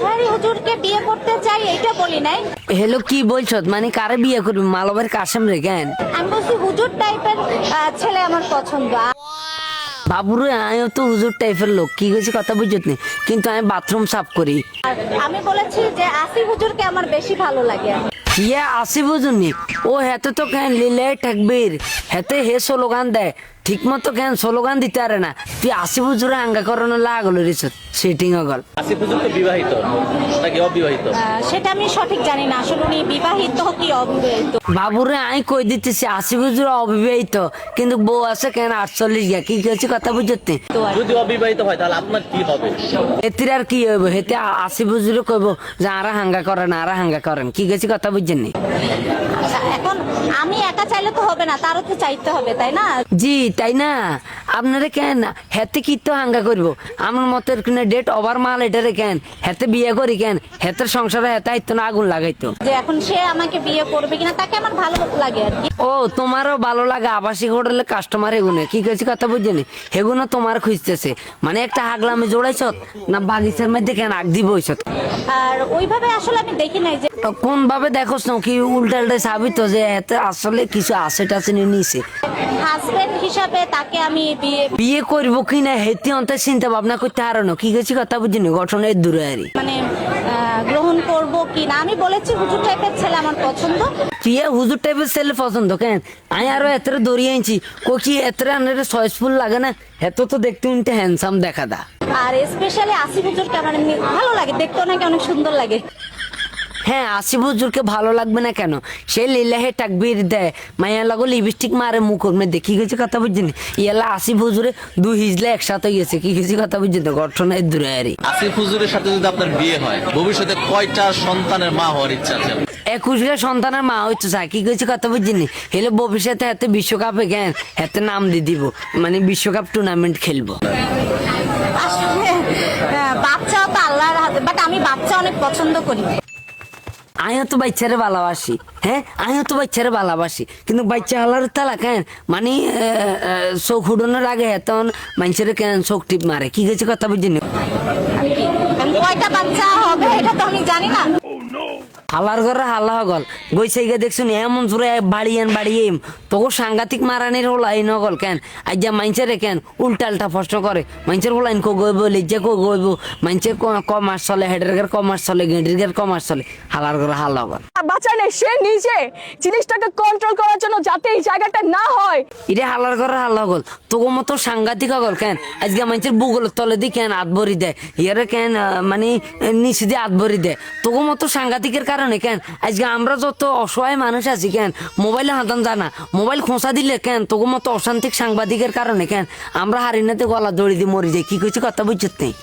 হুজুরকে বিয়ে করতে চাই বলি নাই। হেলো কি বলছো? মানে কারে বিয়ে করবি? মালবের কাশেম রে কেন? আমি বলছি হুজুর টাইপের ছেলে আমার পছন্দ। বাবুরে আমিও তো হুজুর টাইপের লোক। কি হয়েছে কথা বুঝত নি? কিন্তু আমি বাথরুম সাফ করি। আমি বলেছি যে আসি হুজুরকে আমার বেশি ভালো লাগে। ইয়ে আসি বুঝুনি? ও হেতে তো কেন লিলে ঠাকবির। হেতে হে স্লোগান দেয়। ঠিক মতো কেন স্লোগান দিতে পারে না? তুই আসি বুঝুরে আঙ্গা করানো লাগল রিস সেটিং গল আসিফ হুজুর তো বিবাহিত নাকি অবিবাহিত? সেটা আমি সঠিক জানি না। আসলে উনি বিবাহিত কি অবিবাহিত? বাবুরে আমি কই দিতেছি আসি বুঝুর অবিবাহিত কিন্তু বউ আছে কেন আটচল্লিশ গা কি হয়েছে কথা বুঝতে? তো আর যদি অবিবাহিত হয় তাহলে আপনার কি হবে? এতির আর কি হইব? হেতে আসি বুঝুরে কইব যে আরা হাঙ্গা করেন আরা হাঙ্গা করেন। কি গেছি কথা বুঝছেন নি এখন আমি একা চাইলে তো হবে না তারও তো চাইতে হবে তাই না? জি তাই না? আপনারা কেন? হেতে কি তো হাঙ্গা করব? আমার মতের কিনা ডেট ওভার মাল এটারে কেন? হেতে বিয়ে করি কেন? হেতের সংসারে হেতে আইতো না আগুন লাগাইতো। যে এখন সে আমাকে বিয়ে করবে কিনা তাকে আমার ভালো লাগে আর কি। ও তোমারও ভালো লাগে আবাসিক হোটেলে কাস্টমার এগুনে কি কইছি কথা বুঝছেন হেগুনো তোমার খুঁজতেছে। মানে একটা হাগলামে জোড়াইছ না বাগিচার মধ্যে কেন আগ দিব আর ওইভাবে আসলে আমি দেখি নাই যে কোন ভাবে দেখো কি উল্টা উল্টা সাবিত যে এতে আসলে কিছু আছে টাছে নিছে। হাজবেন্ড হিসাবে তাকে আমি বিয়ে বিয়ে করব কি না হেতি অন্তে চিন্তা ভাবনা করতে হারানো কি গেছি কথা বুঝিনি ঘটনার দূরে আরি। মানে গ্রহণ করব কি না? আমি বলেছি হুজুর টাইপের ছেলে আমার পছন্দ। তুই হুজুর টাইপের ছেলে পছন্দ কেন? আমি আরও এতরে দড়িয়ে আনছি কো কি এতরে আনের চয়েসফুল লাগে না? এত তো দেখতে উনতে হ্যান্ডসাম দেখা দা। আর স্পেশালি আসি হুজুরকে আমার ভালো লাগে দেখতে নাকি অনেক সুন্দর লাগে। হ্যাঁ আসি হুজুরকে ভালো লাগবে না কেন? সে লিলাহে টাকবির দেয়। মাইয়া লাগো লিপস্টিক মারে মুখর মধ্যে কি গেছে কথা বুঝছেন? ইয়ালা আসি হুজুরে দু হিজলে একসাথে গেছে। কি গেছে কথা বুঝছেন? ঘটনার দূরে আরি আসিফ হুজুরের সাথে যদি আপনার বিয়ে হয় ভবিষ্যতে কয়টা সন্তানের মা হওয়ার ইচ্ছা আছে? একুশটা সন্তানের মা হচ্ছে চা কি কইছে কথা বুঝিনি হেলে ভবিষ্যতে হাতে বিশ্বকাপে কেন হাতে নাম দিয়ে দিব। মানে বিশ্বকাপ টুর্নামেন্ট খেলব। আসলে হ্যাঁ, বাচ্চাও তো আল্লাহর হাতে বাট আমি বাচ্চা অনেক পছন্দ করি। আমিও তো বাচ্চারে ভালোবাসি হ্যাঁ? আমিও তো বাচ্চারে ভালোবাসি। কিন্তু বাচ্চা হালার তালা কেন? মানে চোখ উড়ানোর আগে তখন মানুষের কেন চোখ টিপ মারে? কি গেছে কথা বুঝিনি? কয়টা বাচ্চা হবে, এটা তো আমি জানি না। হালার ঘরে হাল্লা হগল গইছে গিয়ে দেখছুন এমন জোরে বাড়িয়েন বাড়িয়ে তোকে সাংঘাতিক মারানির হল আই নগল কেন? আজ যা মাইনছে কেন? উল্টা উল্টা প্রশ্ন করে। মাইনছের হল আইন কো গইব লিজ্জা কো গইব। মাইনছে কমার্স চলে হেডের গার কমার্স চলে গেঁটির গার কমার্স চলে। হালার ঘরে হাল্লা হগল বাঁচায় নেই সে নিজে জিনিসটাকে কন্ট্রোল করার জন্য যাতে এই জায়গাটা না হয়। ইরে হালার ঘরে হাল্লা হগল তোকে মতো সাংঘাতিক হগল কেন? আজকে মাইনছের বুগল তলে দি কেন হাত ভরি দেয় ইয়ারে কেন মানে নিচে দিয়ে হাত ভরি দেয় তোকে মতো সাংঘাতিকের কারণে কেন আজকে আমরা যত অসহায় মানুষ আছি কেন মোবাইলে হাতান জানা মোবাইল খোঁচা দিলে কেন তোকে মতো অশান্তিক সাংবাদিকের কারণে কেন আমরা হারিনাতে গলা দড়ি দিয়ে মরি যাই। কি কইছি কথা বুঝছিস